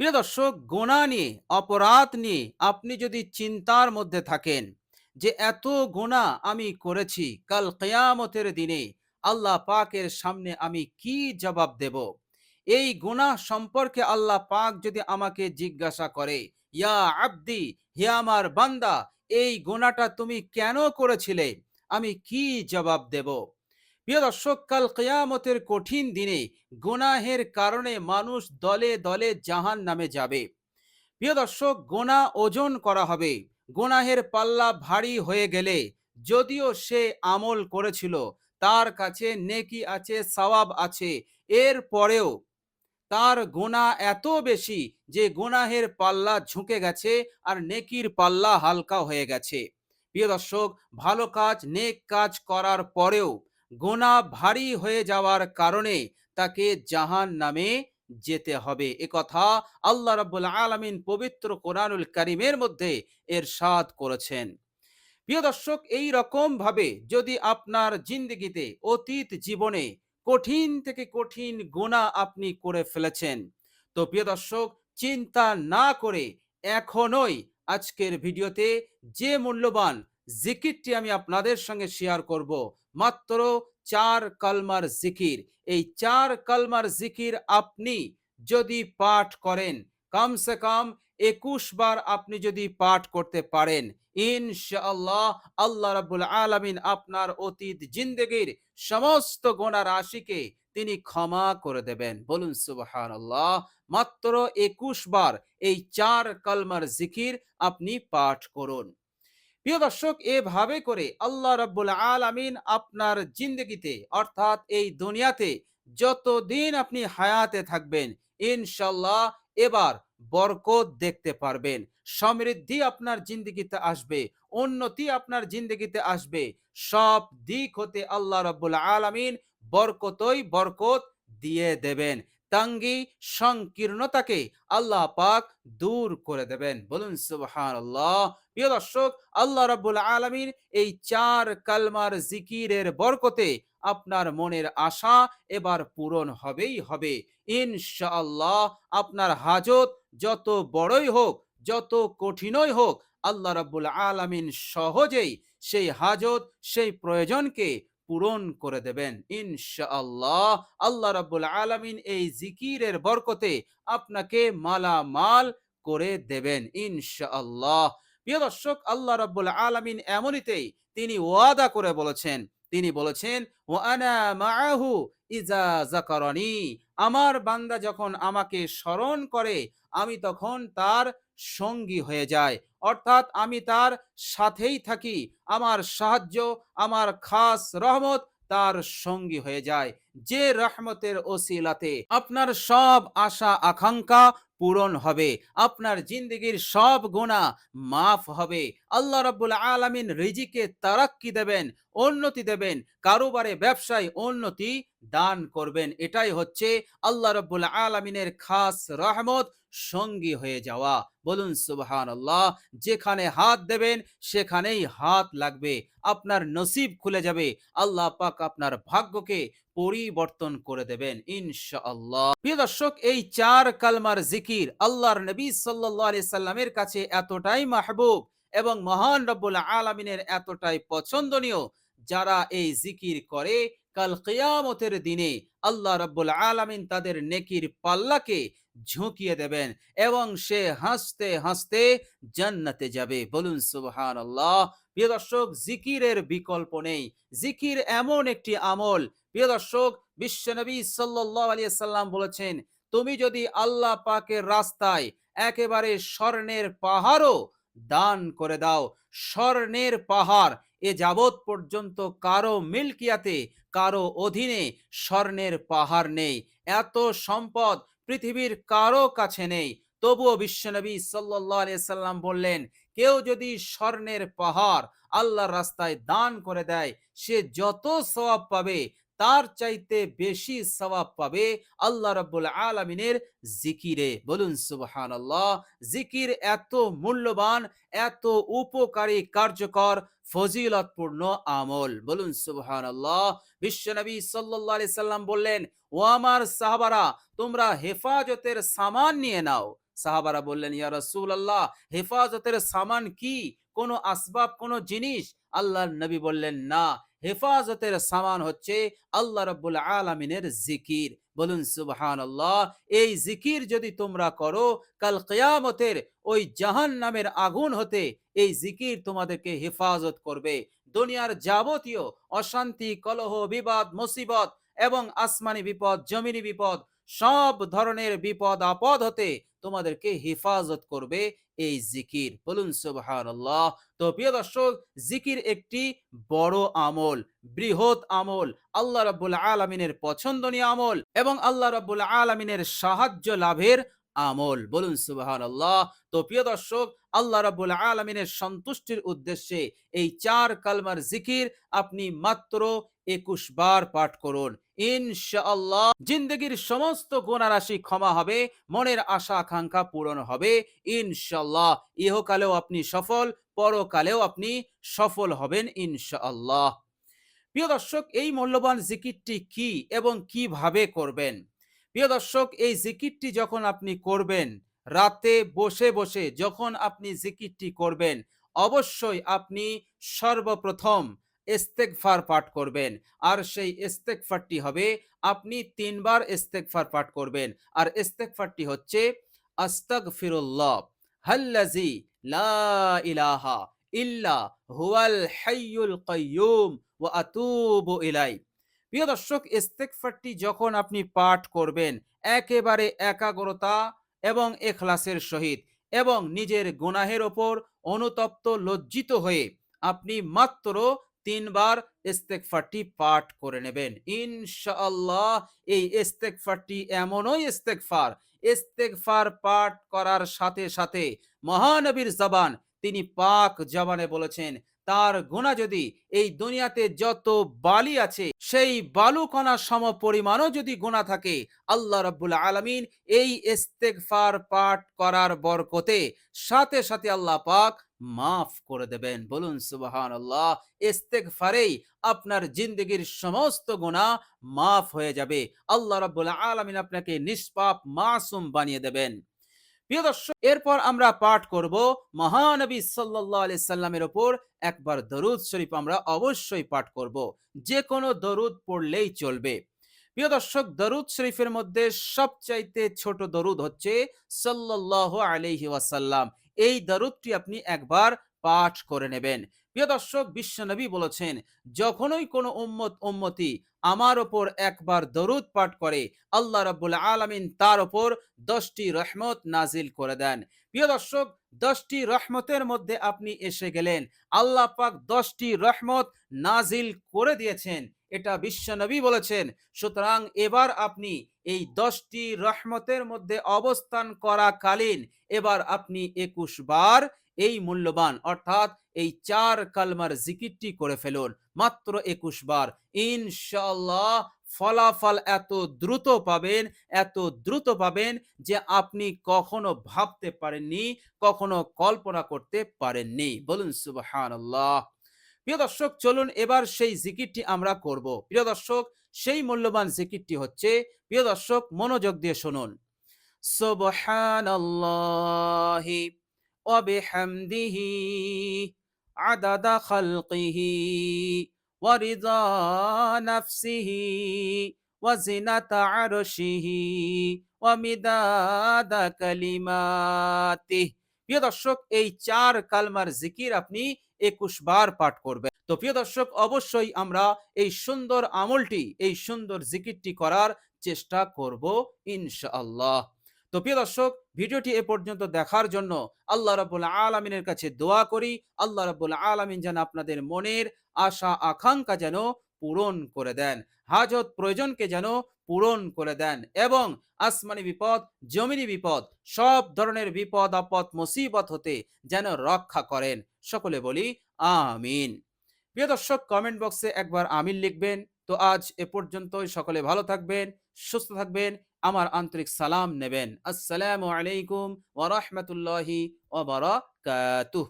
প্রিয় দর্শক, গোনা নিয়ে, অপরাধ নিয়ে আপনি যদি চিন্তার মধ্যে থাকেন যে এত গোনা আমি করেছি, কাল কেয়ামতের দিনে আল্লাহ পাকের সামনে আমি কি জবাব দেব? এই গোনা সম্পর্কে আল্লাহ পাক যদি আমাকে জিজ্ঞাসা করে, ইয়া আব্দি, হে আমার বান্দা, এই গোনাটা তুমি কেন করেছিলে? আমি কি জবাব দেব? প্রিয় দর্শক, কাল কেয়ামতের কঠিন দিনে গোনাহের কারণে মানুষ দলে দলে জাহান নামে যাবে। প্রিয় দর্শক, গোনা ওজন করা হবে। গোনাহের পাল্লা ভারী হয়ে গেলে যদিও সে আমল করেছিল, তার কাছে নেকি আছে, সওয়াব আছে, এর পরেও তার গোনা এত বেশি যে গোনাহের পাল্লা ঝুঁকে গেছে আর নেকির পাল্লা হালকা হয়ে গেছে। প্রিয় দর্শক, ভালো কাজ, নেক কাজ করার পরেও গোনা ভারী হয়ে যাওয়ার কারণে তাকে জাহান নামে যেতে হবে। এ কথা আল্লাহ রাব্বুল আলামিন পবিত্র কোরআনুল কারিমের মধ্যে এরশাদ করেছেন। প্রিয় দর্শক, এই রকম ভাবে যদি আপনার জিন্দগিতে, অতীত জীবনে কঠিন থেকে কঠিন গোনা আপনি করে ফেলেছেন, তো প্রিয় দর্শক, চিন্তা না করে এখনই আজকের ভিডিওতে যে মূল্যবান জিকিরটি আমি আপনাদের সঙ্গে শেয়ার করব মাত্র চার কালমার জিকির। এই চার কালমার জিকির আপনি যদি পাঠ করেন, কমসে কম একুশ বার আপনি যদি পাঠ করতে পারেন, ইনশাআল্লাহ আল্লাহ রাব্বুল আলামিন আপনার অতীত জিন্দেগির সমস্ত গোনা রাশিকে তিনি ক্ষমা করে দেবেন। বলুন, সুবহানাল্লাহ, মাত্র একুশ বার এই চার কালমার জিকির আপনি পাঠ করুন। প্রিয় দর্শক, এভাবে করে আল্লাহ রাব্বুল আলামিন আপনার জিন্দগিতে, অর্থাৎ এই দুনিয়াতে যতদিন আপনি হায়াতে থাকবেন ইনশাল্লাহ এবার বরকত দেখতে পারবেন। সমৃদ্ধি আপনার জিন্দগিতে আসবে, উন্নতি আপনার জিন্দগিতে আসবে। সব দিক হতে আল্লাহ রাব্বুল আলামিন বরকতই বরকত দিয়ে দেবেন। তাঙ্গি সংকীর্ণতাকে আল্লাহ পাক দূর করে দেবেন। বলুন সুবহান আল্লাহ প্রিয় দর্শক, আল্লাহ রাব্বুল আলামিন এই চার কালমার জিকিরের বরকতে আপনার মনের আশা এবার পূরণ হবেই হবে। ইনশাআল্লাহ আপনার হাজত যত বড়ই হোক, যত কঠিনই হোক, আল্লাহ রাব্বুল আলামিন সহজেই সেই হাজত, সেই প্রয়োজনকে পূরণ করে দেবেন। ইনশাআল্লাহ আল্লাহ রাব্বুল আলামিন এই জিকিরের বরকতে আপনাকে মালামাল করে দেবেন। ইনশাআল্লাহ। প্রিয় দর্শক, আল্লাহ রাব্বুল আলামিন এমনিতেই তিনি ওয়াদা করে বলেছেন। তিনি বলেছেন ও আনা মাআহু ইজা যাকারানি। আমার বান্দা যখন আমাকে স্মরণ করে, আমি তখন তার সঙ্গী হয়ে যায় অর্থাৎ আমি তার সাথেই থাকি, আমার সাহায্য, আমার খাস রহমত তার সঙ্গী হয়ে যায়, যে রহমতের ওসিলাতে আপনার সব আশা, আকাঙ্ক্ষা পূরণ হবে, আপনার জিন্দগির সব গুণা মাফ হবে, আল্লাহ রাব্বুল আলামিন রিজিকে তারাক্কি দেবেন, উন্নতি দেবেন, কারোবারে, ব্যবসায় উন্নতি দান করবেন, এটাই হচ্ছে আল্লাহ রাব্বুল আলামিনের খাস রহমত সঙ্গী হয়ে যাওয়া। বলুন সুবহান আল্লাহ যেখানে হাত দেবেন, সেখানেই হাত লাগবে। আপনার নসিব খুলে যাবে। আল্লাহ পাক আপনার ভাগ্যকে পরিবর্তন করে দেবেন, ইনশাআল্লাহ। প্রিয় দর্শক, এই চার কালমার জিকির আল্লাহর নবী সাল্লাল্লাহু আলাইহি সাল্লামের কাছে এতটাই মাহবুব এবং মহান রব্বুল আলামিনের এতটাই পছন্দনীয়। যারা এই জিকির করে, কাল কিয়ামতের দিনে আল্লাহ রাব্বুল আলামিন তাদের নেকির পাল্লাকে ঝুঁকিয়ে দেবেন এবং সে হাসতে হাসতে জান্নাতে যাবে। বলুন, সুবহানাল্লাহ। প্রিয় দর্শক, জিকিরের বিকল্প নেই। জিকির এমন একটি আমল। প্রিয় দর্শক বিশ্বনবী সাল্লাল্লাহু আলাইহি সাল্লাম বলেছেন, তুমি যদি আল্লাহ পাকের রাস্তায় একেবারে স্বর্ণের পাহাড়ও দান করে দাও, স্বর্ণের পাহাড় এ যাবৎ পর্যন্ত কারও মিল্কিয়াতে, কারও অধীনে স্বর্ণের পাহাড় নেই। এত সম্পদ পৃথিবীর কারও কাছে নেই। তবুও বিশ্বনবী সাল্লাহ সাল্লাম বললেন, কেউ যদি স্বর্ণের পাহাড় আল্লাহর রাস্তায় দান করে দেয়, সে যত সওয়াব পাবে তার চাইতে বেশি সওয়াব পাবে আল্লাহ রাব্বুল আলামিনের জিকিরে। বলুন সুবহানাল্লাহ, জিকির এত মূল্যবান, এত উপকারী, কার্যকর, ফজিলতপূর্ণ আমল। বলুন সুবহানাল্লাহ বিশ্বনবী সাল্লাল্লাহু আলাইহি সাল্লাম বললেন, ও আমার সাহাবারা, তোমরা হেফাজতের সামান নিয়ে নাও। সাহাবারা বললেন, ইয়া রাসূলুল্লাহ, হেফাজতের সামান কি? কোনো আসবাব, কোনো জিনিস? আল্লাহর নবী বললেন, না হেফাজতের সামান হচ্ছে আল্লাহ রব্বুল আলমিনের জিকির। বলুন সুবহান আল্লাহ এই জিকির যদি তোমরা করো, কাল কেয়ামতের ওই জাহান নামের আগুন হতে এই জিকির তোমাদেরকে হেফাজত করবে। দুনিয়ার যাবতীয় অশান্তি, কলহ, বিবাদ, মুসিবত এবং আসমানি বিপদ, জমিনি বিপদ সব ধরনের বিপদ আপদ হতে তোমাদেরকে হেফাজত করবে এই জিকির। বলুন, সুবহানাল্লাহ। তো প্রিয় দর্শক, জিকির একটি বড় আমল, বৃহৎ আমল, আল্লাহ রাব্বুল আলামিনের পছন্দনীয় আমল এবং আল্লাহ রাব্বুল আলামিনের সাহায্য লাভের আমল। বলুন, সুবহানাল্লাহ। তো প্রিয় দর্শক, আল্লাহ রাব্বুল আলামিনের সন্তুষ্টির উদ্দেশ্যে এই চার কালমার জিকির আপনি মাত্র একুশ বার পাঠ করুন। ইনশাআল্লাহ জিন্দগির সমস্ত গুণারাশি ক্ষমা হবে, মনের আশা আকাঙ্ক্ষা পূরণ হবে। ইনশাআল্লাহ ইহকালেও আপনি সফল, পরকালেও আপনি সফল হবেন ইনশাআল্লাহ। প্রিয় দর্শক, এই মূল্যবান জিকিরটি কি এবং কীভাবে করবেন? প্রিয় দর্শক, এই জিকিরটি যখন আপনি করবেন, রাতে বসে বসে যখন আপনি জিকিরটি করবেন, অবশ্যই আপনি সর্বপ্রথম ইস্তেগফার পাঠ করবেন। আর সেই ইস্তেগফারটি হবে, আপনি তিনবার ইস্তেগফার পাঠ করবেন। আর ইস্তেগফারটি হচ্ছে, আস্তাগফিরুল্লাহ হাল্লাজি লা ইলাহা ইল্লা হুয়াল হাইয়ুল কাইয়ুম ওয়া আতুবু ইলাই প্রিয় দর্শক, ইস্তেগফারটি যখন আপনি পাঠ করবেন, একেবারে একাগ্রতা এবং এখলাসের সহিত এবং নিজের গুনাহের ওপর অনুতপ্ত লজ্জিত হয়ে আপনি মাত্র তিনবার ইস্তেগফারটি পাঠ করে নেবেন। ইনশাআল্লাহ এই ইস্তেগফারটি এমনই ইস্তেগফার ইস্তেগফার পাঠ করার সাথে সাথে মহানবীর জবান, তিনি পাক জবানে বলেছেন, তার গুণা যদি এই দুনিয়াতে যত বালি আছে, সেই বালুকণা সম পরিমাণও যদি গুণা থাকে, আল্লাহ রাব্বুল আলামিন এই ইস্তেগফার পাঠ করার বরকতে সাথে সাথে আল্লাহ পাক মাফ করে দেবেন। বলুন, সুবহানাল্লাহ, ইস্তেগফারেই আপনার জিন্দগির সমস্ত গুনাহ মাফ হয়ে যাবে। আল্লাহ রাব্বুল আলামিন আপনাকে নিষ্পাপ, মাসুম বানিয়ে দেবেন। প্রিয় দর্শক, এরপর আমরা পাঠ করব মহানবী সাল্লাল্লাহু আলাইহি সাল্লামের উপর একবার দরুদ শরীফ আমরা অবশ্যই পাঠ করব। যে কোনো দরুদ পড়লেই চলবে। প্রিয় দর্শক, দরুদ শরীফের মধ্যে সবচাইতে ছোট দরুদ হচ্ছে সাল্লাল্লাহু আলাইহি ওয়াসাল্লাম। এই দরুদটি আপনি একবার পাঠ করে নেবেন। প্রিয় দর্শক, বিশ্বনবী বলেছেন, যখনই কোনো উম্মত, উম্মতি আমার ওপর একবার দরুদ পাঠ করে, আল্লাহ রাব্বুল আলামিন তার ওপর দশটি রহমত নাজিল করে দেন। প্রিয় দর্শক, দশটি রহমতের মধ্যে আপনি এসে গেলেন। আল্লাহ পাক দশটি রহমত নাজিল করে দিয়েছেন। এটা বিশ্বনবী বলেছেন। সুতরাং এবার আপনি এই দশটি রহমতের মধ্যে অবস্থান করাকালীন এবার আপনি একুশ বার এই মূল্যবান, অর্থাৎ এই চার কালমার জিকিরটি করে ফেলুন। মাত্র একুশ বার। ইনশাল্লাহ ফলাফল এত দ্রুত পাবেন, এত দ্রুত পাবেন যে আপনি কখনো ভাবতে পারেননি, কখনো কল্পনা করতে পারেননি। বলুন সুবহানাল্লাহ। প্রিয় দর্শক, চলুন এবার সেই জিকিরটি আমরা করব। প্রিয় দর্শক, সেই মূল্যবান জিকিরটি হচ্ছে, প্রিয় দর্শক, মনোযোগ দিয়ে শুনুন। সুবহানাল্লাহি ওয়া বিহামদিহি আদাদা খালকিহি ওয়া রিদা নাফসিহি ওয়া জিনাতা আরশিহি ওয়া মিদাদা কালিমাতিহি। প্রিয় দর্শক, এই চার কালমার জিকির আপনি একুশ বার পাঠ করবেন। তো প্রিয় দর্শক, অবশ্যই আমরা এই সুন্দর আমলটি, এই সুন্দর জিকিরটি করার চেষ্টা করব ইনশাআল্লাহ। তো প্রিয় দর্শক, ভিডিওটি এ পর্যন্ত দেখার জন্য আল্লাহ রাব্বুল আলামিনের কাছে দোয়া করি। আল্লাহ রাব্বুল আলামিন যেন আপনাদের মনের আশা, আকাঙ্ক্ষা যেন পূরণ করে দেন। হাজত প্রয়োজনকে যেন পূরণ করে দেন এবং আসমানি বিপদ, জমিনি বিপদ, সব ধরনের বিপদ, আপদ, মুসিবত হতে যেন রক্ষা করেন। সকলে বলি, আমিন। প্রিয় দর্শক কমেন্ট বক্সে একবার আমিন লিখবেন। তো আজ এ পর্যন্তই। সকলে ভালো থাকবেন, সুস্থ থাকবেন, আমার আন্তরিক সালাম নেবেন। আসসালামু আলাইকুম ওয়া রাহমাতুল্লাহি ওয়া বারাকাতুহু।